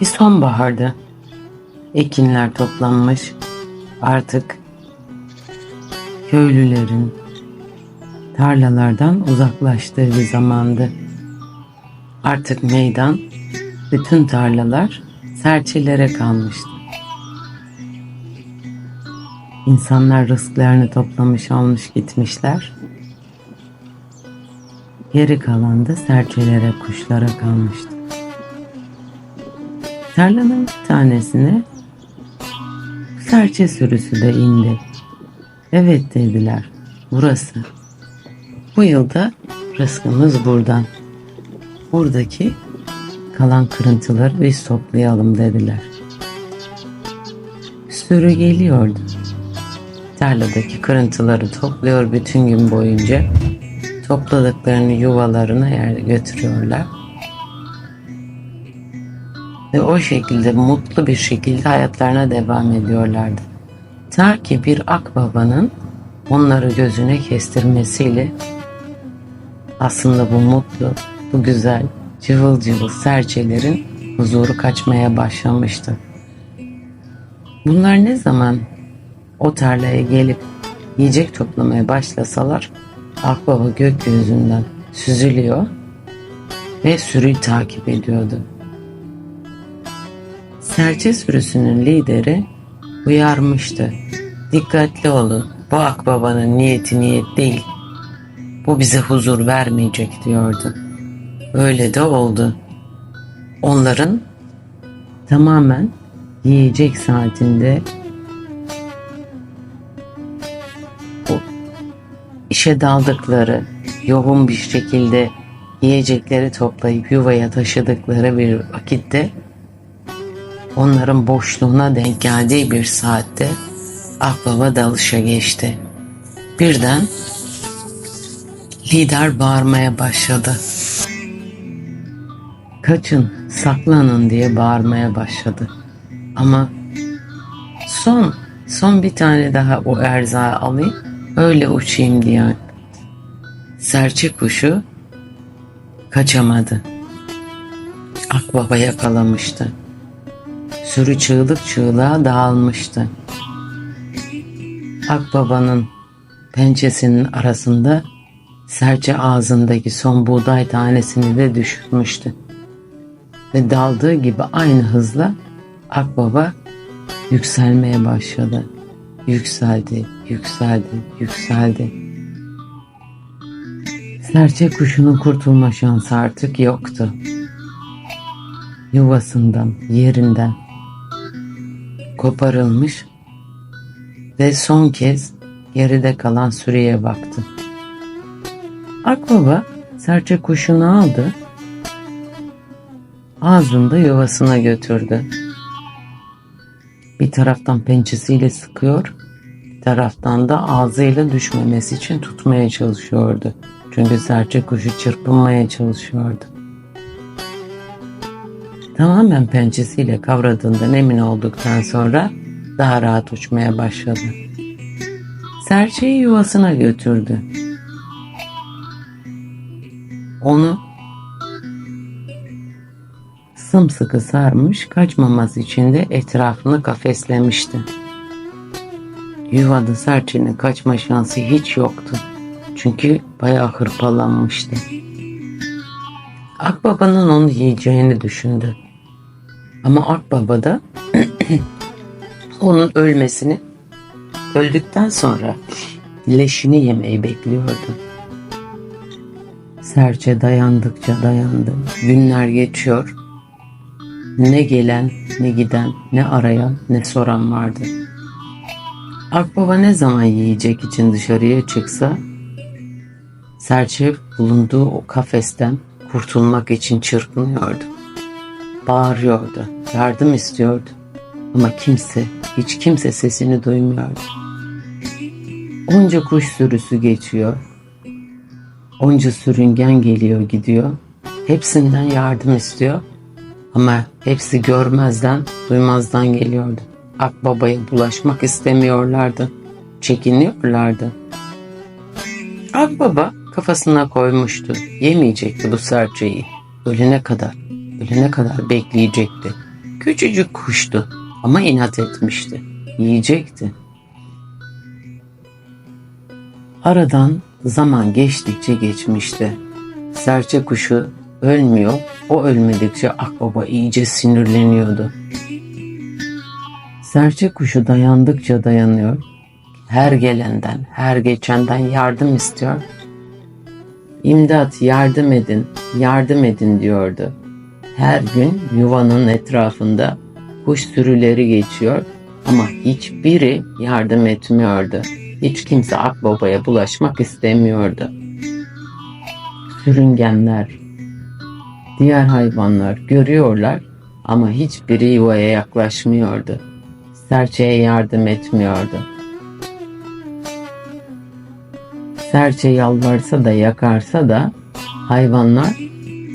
Bir sonbaharda ekinler toplanmış. Artık köylülerin tarlalardan uzaklaştığı bir zamandı. Artık meydan, bütün tarlalar serçelere kalmıştı. İnsanlar rızklarını toplamış almış gitmişler. Geri kalan da serçelere, kuşlara kalmıştı. Tarlanın bir tanesine serçe sürüsü de indi. Evet dediler. Burası. Bu yılda rızkımız buradan. Buradaki kalan kırıntıları biz toplayalım dediler. Sürü geliyordu. Tarladaki kırıntıları topluyor bütün gün boyunca. Topladıklarını yuvalarına yer götürüyorlar. Ve o şekilde mutlu bir şekilde hayatlarına devam ediyorlardı. Ta ki bir akbabanın onları gözüne kestirmesiyle aslında bu mutlu, bu güzel, cıvıl cıvıl serçelerin huzuru kaçmaya başlamıştı. Bunlar ne zaman o tarlaya gelip yiyecek toplamaya başlasalar akbaba gökyüzünden süzülüyor ve sürüyü takip ediyordu. Serçe sürüsünün lideri uyarmıştı. Dikkatli olun. Bu akbabanın niyeti niyet değil. Bu bize huzur vermeyecek diyordu. Öyle de oldu. Onların tamamen yiyecek saatinde işe daldıkları, yoğun bir şekilde yiyecekleri toplayıp yuvaya taşıdıkları bir vakitte onların boşluğuna denk geldiği bir saatte akbaba dalışa geçti. Birden lider bağırmaya başladı. Kaçın, saklanın diye bağırmaya başladı. Ama son, son bir tane daha o erzağı alayım, öyle uçayım diye. Serçe kuşu kaçamadı. Akbaba yakalamıştı. Sürü çığlık çığlığa dağılmıştı. Akbaba'nın pençesinin arasında serçe ağzındaki son buğday tanesini de düşürmüştü. Ve daldığı gibi aynı hızla Akbaba yükselmeye başladı. Yükseldi, yükseldi, yükseldi. Serçe kuşunun kurtulma şansı artık yoktu. Yuvasından, yerinden koparılmış ve son kez geride kalan sürüye baktı. Akbaba serçe kuşunu aldı, ağzında yuvasına götürdü. Bir taraftan pençesiyle sıkıyor, bir taraftan da ağzıyla düşmemesi için tutmaya çalışıyordu. Çünkü serçe kuşu çırpınmaya çalışıyordu. Tamamen pençesiyle kavradığından emin olduktan sonra daha rahat uçmaya başladı. Serçeyi yuvasına götürdü. Onu sımsıkı sarmış, kaçmaması için de etrafını kafeslemişti. Yuvada serçenin kaçma şansı hiç yoktu. Çünkü bayağı hırpalanmıştı. Akbaba'nın onu yiyeceğini düşündü. Ama Akbaba da onun ölmesini öldükten sonra leşini yemeyi bekliyordu. Serçe dayandıkça dayandı. Günler geçiyor. Ne gelen, ne giden, ne arayan, ne soran vardı. Akbaba ne zaman yiyecek için dışarıya çıksa, serçe bulunduğu o kafesten kurtulmak için çırpınıyordu. Bağırıyordu, yardım istiyordu. Ama kimse, hiç kimse sesini duymuyordu. Onca kuş sürüsü geçiyor. Onca sürüngen geliyor gidiyor. Hepsinden yardım istiyor. Ama hepsi görmezden, duymazdan geliyordu. Akbaba'ya bulaşmak istemiyorlardı. Çekiniyorlardı. Akbaba kafasına koymuştu. Yemeyecekti bu serçeyi. Ölene kadar. Ölene kadar bekleyecekti. Küçücük kuştu ama inat etmişti. Yiyecekti. Aradan zaman geçtikçe geçmişti. Serçe kuşu ölmüyor. O ölmedikçe akbaba iyice sinirleniyordu. Serçe kuşu dayandıkça dayanıyor. Her gelenden, her geçenden yardım istiyor. İmdat yardım edin, yardım edin diyordu. Her gün yuvanın etrafında kuş sürüleri geçiyor ama hiçbiri yardım etmiyordu. Hiç kimse akbabaya bulaşmak istemiyordu. Sürüngenler, diğer hayvanlar görüyorlar ama hiçbiri yuvaya yaklaşmıyordu. Serçeye yardım etmiyordu. Serçe yalvarsa da yakarsa da hayvanlar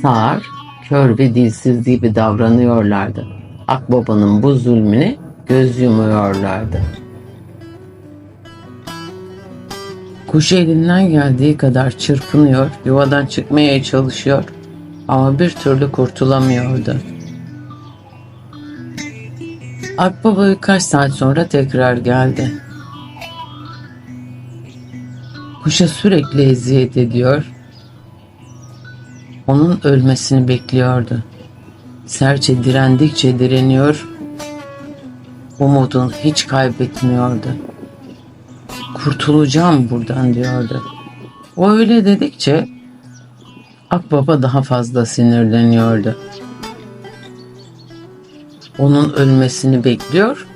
sağır, kör ve dilsiz gibi davranıyorlardı. Akbaba'nın bu zulmüne göz yumuyorlardı. Kuş elinden geldiği kadar çırpınıyor, yuvadan çıkmaya çalışıyor ama bir türlü kurtulamıyordu. Akbaba birkaç saat sonra tekrar geldi. Kuşa sürekli eziyet ediyor. Onun ölmesini bekliyordu. Serçe direndikçe direniyor. Umudunu hiç kaybetmiyordu. Kurtulacağım buradan diyordu. O öyle dedikçe Akbaba daha fazla sinirleniyordu. Onun ölmesini bekliyor.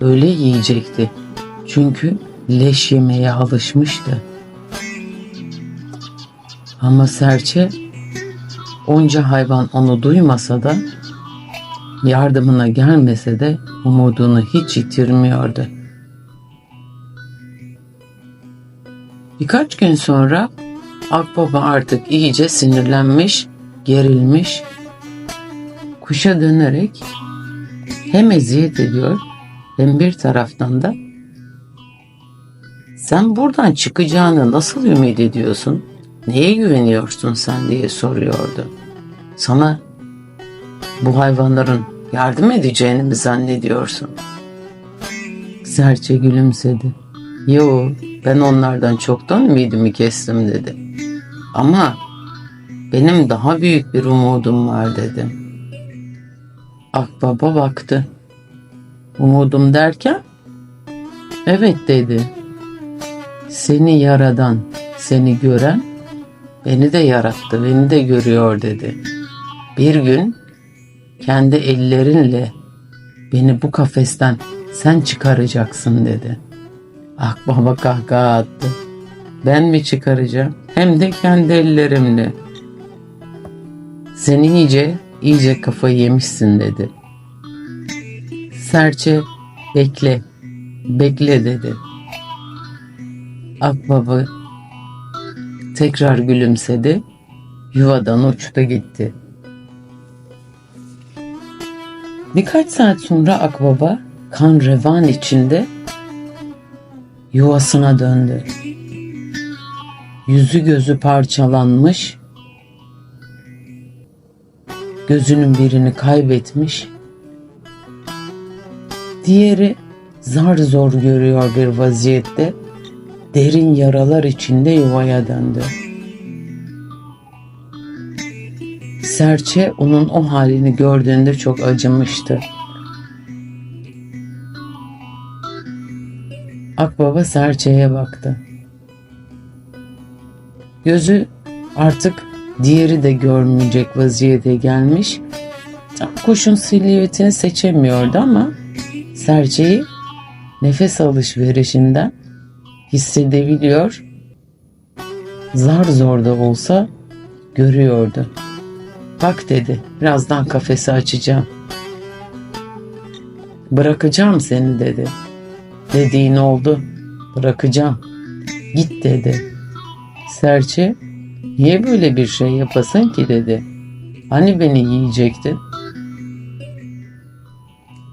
Öyle yiyecekti. Çünkü leş yemeye alışmıştı. Ama serçe onca hayvan onu duymasa da yardımına gelmese de umudunu hiç yitirmiyordu. Birkaç gün sonra Akbaba artık iyice sinirlenmiş, gerilmiş, kuşa dönerek hem eziyet ediyor hem bir taraftan da sen buradan çıkacağını nasıl ümit ediyorsun? Neye güveniyorsun sen diye soruyordu. Sana bu hayvanların yardım edeceğini mi zannediyorsun? Serçe gülümsedi. Yo ben onlardan çoktan ümidimi kestim dedi. Ama benim daha büyük bir umudum var dedi. Akbaba baktı. Umudum derken? Evet dedi. Seni yaradan, seni gören beni de yarattı, beni de görüyor dedi. Bir gün kendi ellerinle beni bu kafesten sen çıkaracaksın dedi. Akbaba kahkaha attı. Ben mi çıkaracağım? Hem de kendi ellerimle. Sen iyice, iyice kafayı yemişsin dedi. Serçe bekle, bekle dedi. Akbaba tekrar gülümsedi. Yuvadan uçtu gitti. Birkaç saat sonra Akbaba kan revan içinde yuvasına döndü. Yüzü gözü parçalanmış, gözünün birini kaybetmiş, diğeri zar zor görüyor bir vaziyette derin yaralar içinde yuvaya döndü. Serçe onun o halini gördüğünde çok acımıştı. Akbaba serçeye baktı. Gözü artık diğeri de görmeyecek vaziyete gelmiş. Tam kuşun silüetini seçemiyordu ama serçeyi nefes alışverişinden hissedebiliyor. Zar zor da olsa görüyordu. Bak dedi, birazdan kafesi açacağım. Bırakacağım seni dedi. Dediğin oldu, bırakacağım. Git dedi. Serçe, niye böyle bir şey yapasın ki dedi. Hani beni yiyecektin?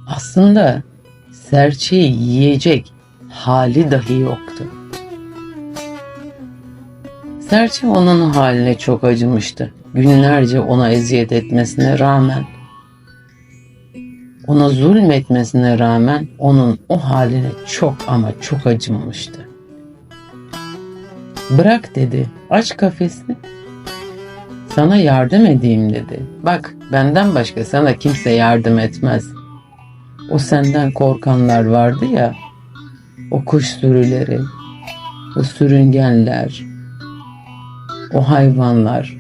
Aslında serçeyi yiyecek hali dahi yoktu. Serçe onun haline çok acımıştı. günlerce ona eziyet etmesine rağmen ona zulmetmesine rağmen onun o haline çok ama çok acınmıştı. Bırak dedi, aç kafesi. Sana yardım edeyim dedi. Bak benden başka sana kimse yardım etmez. O senden korkanlar vardı ya, o kuş sürüleri, o sürüngenler, o hayvanlar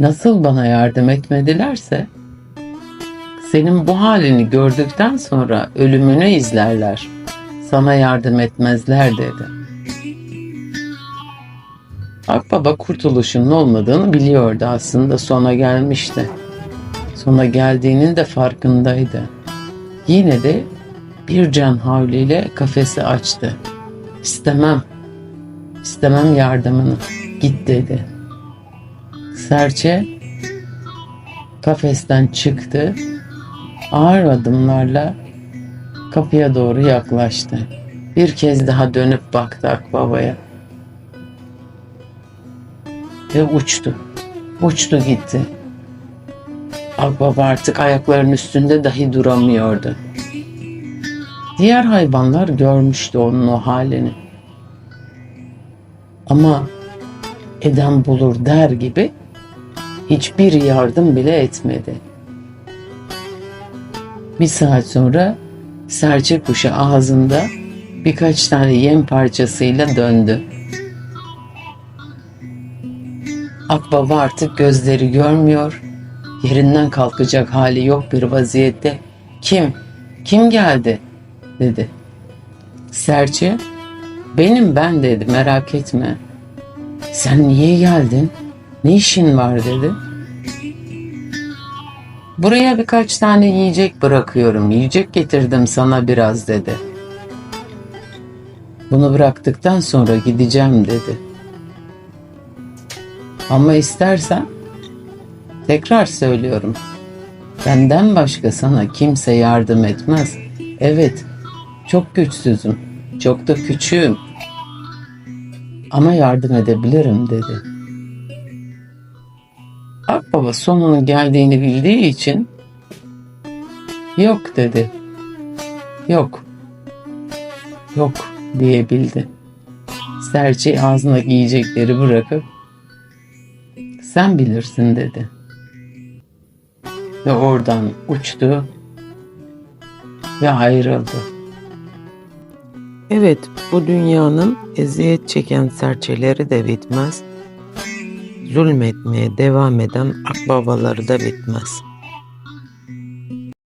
nasıl bana yardım etmedilerse senin bu halini gördükten sonra ölümünü izlerler. Sana yardım etmezler dedi. Akbaba kurtuluşun olmadığını biliyordu aslında sona gelmişti. Sona geldiğinin de farkındaydı. Yine de bir can havliyle kafesi açtı. İstemem, istemem yardımını. Git dedi. Serçe kafesten çıktı. Ağır adımlarla kapıya doğru yaklaştı. Bir kez daha dönüp baktı Akbaba'ya. Ve uçtu. Uçtu gitti. Akbaba artık ayaklarının üstünde dahi duramıyordu. Diğer hayvanlar görmüştü onun o halini. Ama eden bulur der gibi hiçbir yardım bile etmedi. Bir saat sonra serçe kuşu ağzında birkaç tane yem parçasıyla döndü. Akbaba artık gözleri görmüyor, yerinden kalkacak hali yok bir vaziyette. Kim, kim geldi dedi. Serçe, benim ben dedi merak etme. Sen niye geldin? Ne işin var dedi. Buraya birkaç tane yiyecek bırakıyorum. Yiyecek getirdim sana biraz dedi. Bunu bıraktıktan sonra gideceğim dedi. Ama istersen tekrar söylüyorum. Benden başka sana kimse yardım etmez. Evet, çok güçsüzüm, çok da küçüğüm. Ama yardım edebilirim dedi. Akbaba sonunun geldiğini bildiği için yok dedi. Yok. Yok diyebildi. Serçe ağzına giyecekleri bırakıp sen bilirsin dedi. Ve oradan uçtu ve ayrıldı. Evet, bu dünyanın eziyet çeken serçeleri de bitmez, zulmetmeye devam eden akbabaları da bitmez.